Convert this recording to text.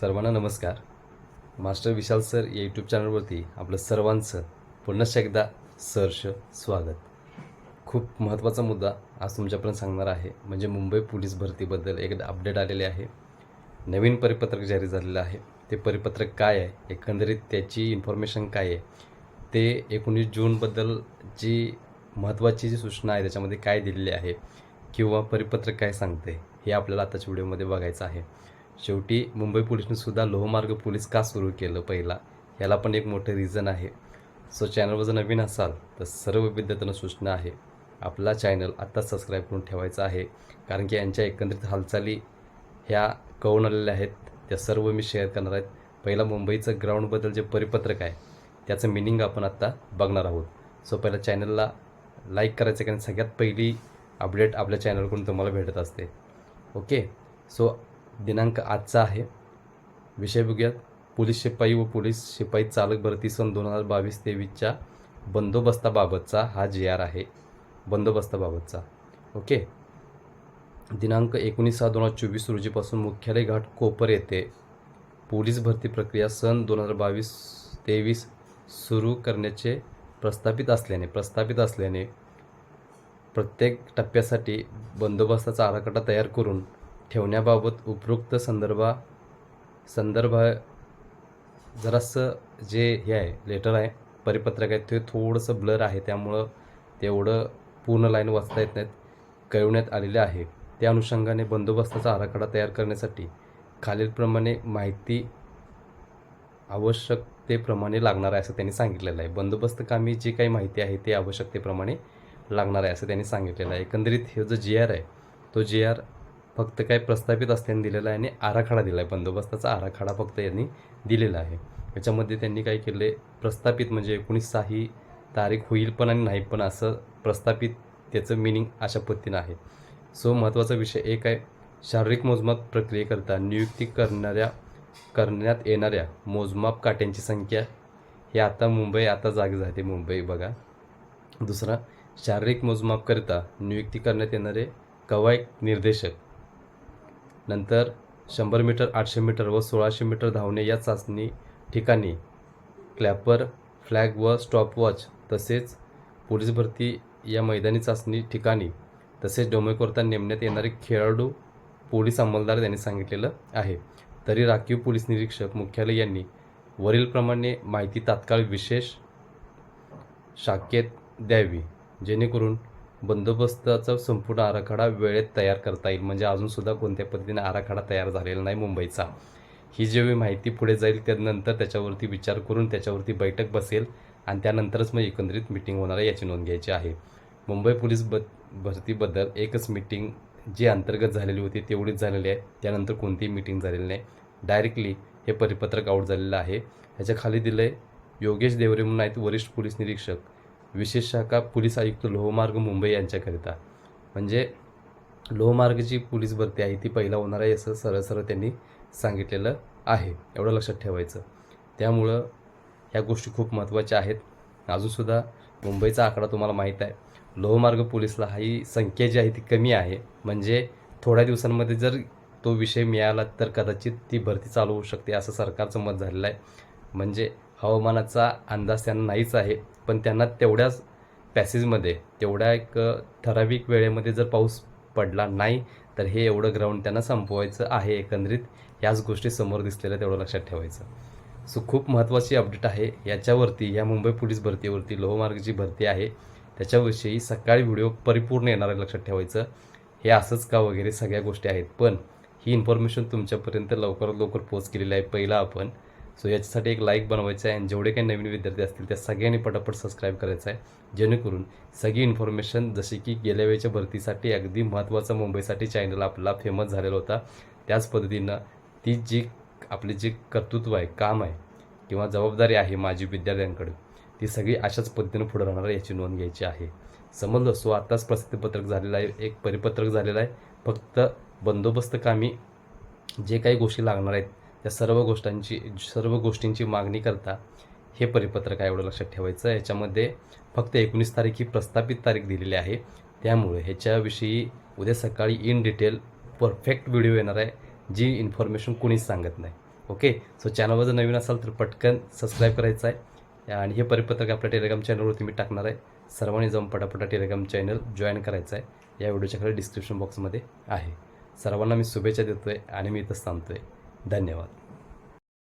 सर्वांना नमस्कार. Master Vishal sir या यूट्यूब चॅनलवरती आपलं सर्वांचं पुन्हा एकदा सहर्ष स्वागत. खूप महत्त्वाचा मुद्दा आज तुमच्यापर्यंत सांगणार आहे. म्हणजे मुंबई पोलीस भरतीबद्दल एकदा अपडेट आलेले आहे. नवीन परिपत्रक जारी झालेलं आहे. ते परिपत्रक काय आहे? एकंदरीत त्याची इन्फॉर्मेशन काय आहे? ते एकोणीस जूनबद्दल जी महत्त्वाची जी सूचना आहे त्याच्यामध्ये काय दिलेली आहे किंवा परिपत्रक काय सांगते हे आपल्याला आताच्या व्हिडिओमध्ये बघायचं आहे. शेवटी मुंबई पोलिसने सुद्धा लोहमार्ग पोलीस का सुरू केलं पहिला? याला पण एक मोठं रिझन आहे. सो चॅनलवर जर नवीन असाल तर सर्व विद्यार्थ्यांना सूचना आहे. आपला चॅनल आत्ता सबस्क्राईब करून ठेवायचा आहे. कारण की यांच्या एकंदरीत हालचाली ह्या कळून आलेल्या आहेत. त्या सर्व मी शेअर करणार आहेत. पहिला मुंबईचं ग्राउंडबद्दल जे परिपत्रक आहे त्याचं मिनिंग आपण आत्ता बघणार आहोत. सो पहिला चॅनलला लाईक करायचं कारण सगळ्यात पहिली अपडेट आपल्या चॅनलकडून तुम्हाला भेटत असते. ओके सो दिनांक आजचा आहे. विषय बघूयात. पोलीस शिपाई व पोलीस शिपाई चालक भरती सन दोन हजार बावीस तेवीसच्या बंदोबस्ताबाबतचा हा जी आर आहे. बंदोबस्ताबाबतचा. ओके? दिनांक एकोणीस सहा दोन हजार चोवीस रोजीपासून मुख्यालय घाट कोपर येथे पोलीस भरती प्रक्रिया सन दोन हजार बावीस तेवीस सुरू करण्याचे प्रस्थापित असल्याने प्रस्थापित असल्याने प्रत्येक टप्प्यासाठी बंदोबस्ताचा आराखडा तयार करून ठेवण्याबाबत उपरोक्त संदर्भा संदर्भ जरासं जे हे आहे लेटर आहे परिपत्रक आहे ते थोडंसं ब्लर आहे. त्यामुळं तेवढं पूर्ण लाईन वाचता येत नाहीत कळवण्यात आलेले आहे. त्या अनुषंगाने बंदोबस्ताचा आराखडा तयार करण्यासाठी खालीलप्रमाणे माहिती आवश्यकतेप्रमाणे लागणार आहे असं त्यांनी सांगितलेलं आहे. बंदोबस्त कामी जी काही माहिती आहे ते आवश्यकतेप्रमाणे लागणार आहे असं त्यांनी सांगितलेलं आहे. एकंदरीत हे जो जी आर आहे तो जी आर फक्त काय प्रस्थापित असल्याने दिलेला आहे आणि आराखडा दिला आहे बंदोबस्ताचा आराखडा फक्त यांनी दिलेला आहे. याच्यामध्ये त्यांनी काय केले प्रस्थापित म्हणजे एकोणीस साही तारीख होईल पण आणि नाही पण असं प्रस्थापित त्याचं मिनिंग अशा पद्धतीनं आहे. सो महत्त्वाचा विषय एक आहे. शारीरिक मोजमाप प्रक्रियेकरता नियुक्ती करणाऱ्या करण्यात येणाऱ्या मोजमाप काट्यांची संख्या ही आता मुंबई आता जागी झाली मुंबई बघा. दुसरा शारीरिक मोजमापकरिता नियुक्ती करण्यात येणारे कवायत निर्देशक. नंतर शंभर मीटर आठशे मीटर व सोळाशे मीटर धावणे या चाचणी ठिकाणी क्लॅपर फ्लॅग व स्टॉपवॉच तसेच पोलीस भरती या मैदानी चाचणी ठिकाणी तसेच डोमेकोरता नेमण्यात येणारे खेळाडू पोलीस अंमलदार त्यांनी सांगितलेलं आहे. तरी राखीव पोलीस निरीक्षक मुख्यालय यांनी वरीलप्रमाणे माहिती तात्काळ विशेष शाखेत द्यावी जेणेकरून बंदोबस्ताचा संपूर्ण आराखडा वेळेत तयार करता येईल. म्हणजे अजूनसुद्धा कोणत्या पद्धतीने आराखडा तयार झालेला नाही मुंबईचा. ही जेव्हा माहिती पुढे जाईल त्यानंतर त्याच्यावरती विचार करून त्याच्यावरती बैठक बसेल आणि त्यानंतरच मग एकंदरीत मिटिंग होणार आहे याची नोंद घ्यायची आहे. मुंबई पोलीस ब भरतीबद्दल एकच मिटिंग जी अंतर्गत झालेली होती तेवढीच झालेली आहे. त्यानंतर कोणतीही मिटिंग झालेली नाही. डायरेक्टली हे परिपत्रक आऊट झालेलं आहे. ह्याच्या खाली दिलं आहे योगेश देवरे म्हणून आहेत वरिष्ठ पोलीस निरीक्षक. विशेष शाखा पोलीस आयुक्त लोहमार्ग मुंबई यांच्याकरिता. म्हणजे लोहमार्गची पोलीस भरती आहे ती पहिला होणार आहे असं सरळ सरळ त्यांनी सांगितलेलं आहे एवढं लक्षात ठेवायचं. त्यामुळं ह्या गोष्टी खूप महत्त्वाच्या आहेत. अजूनसुद्धा मुंबईचा आकडा तुम्हाला माहीत आहे. लोहमार्ग पोलीसला ही संख्या जी आहे ती कमी आहे. म्हणजे थोड्या दिवसांमध्ये जर तो विषय मिळाला तर कदाचित ती भरती चालू होऊ शकते असं सरकारचं मत झालेलं आहे. म्हणजे हवामानाचा अंदाज त्यांना नाहीच आहे. पण त्यांना तेवढ्याच पॅसेजमध्ये तेवढ्या एक ठराविक वेळेमध्ये जर पाऊस पडला नाही तर हे एवढं ग्राउंड त्यांना संपवायचं आहे एकंदरीत. ह्याच गोष्टी समोर दिसलेल्या तेवढं लक्षात ठेवायचं. सो खूप महत्त्वाची अपडेट आहे. याच्यावरती या मुंबई पोलीस भरतीवरती लोहमार्गची भरती आहे. त्याच्याविषयी सकाळी व्हिडिओ परिपूर्ण येणार आहे लक्षात ठेवायचं. हे असंच का वगैरे सगळ्या गोष्टी आहेत. पण ही इन्फॉर्मेशन तुमच्यापर्यंत लवकरात लवकर पोच केलेली आहे. पहिला आपण सो याच्यासाठी एक लाईक बनवायचं आहे. आणि जेवढे काही नवीन विद्यार्थी असतील त्या सगळ्यांनी पटापट सबस्क्राईब करायचं आहे. जेणेकरून सगळी इन्फॉर्मेशन जशी की गेल्या वेळेच्या भरतीसाठी अगदी महत्त्वाचा मुंबईसाठी चॅनल आपला फेमस झालेला होता. त्याच पद्धतीनं ती जी आपली जी कर्तृत्व आहे काम आहे किंवा जबाबदारी आहे माझी विद्यार्थ्यांकडे ती सगळी अशाच पद्धतीनं पुढे राहणार आहे याची नोंद घ्यायची आहे. समजलं? सो आत्ताच प्रसिद्धपत्रक झालेलं आहे. एक परिपत्रक झालेलं आहे. फक्त बंदोबस्त कामी जे काही गोष्टी लागणार आहेत या सर्व गोष्टांची सर्व गोष्टींची मागणी करता हे परिपत्रक आहे एवढं लक्षात ठेवायचं याच्यामध्ये फक्त एकोणीस तारीख ही प्रस्थापित तारीख दिलेली आहे. त्यामुळे ह्याच्याविषयी उद्या सकाळी इन डिटेल परफेक्ट व्हिडिओ येणार आहे जी इन्फॉर्मेशन कोणीच सांगत नाही. ओके सो चॅनलवर जर नवीन असाल तर पटकन सबस्क्राईब करायचं आहे. आणि हे परिपत्रक आपल्या टेलिग्राम चॅनलवरती मी टाकणार आहे. सर्वांनी जाऊन पटापटा टेलिग्राम चॅनल जॉईन करायचं आहे. या व्हिडिओच्या खाली डिस्क्रिप्शन बॉक्समध्ये आहे. सर्वांना मी शुभेच्छा देतो आहे आणि मी इथंच थांबतो आहे धन्यवाद.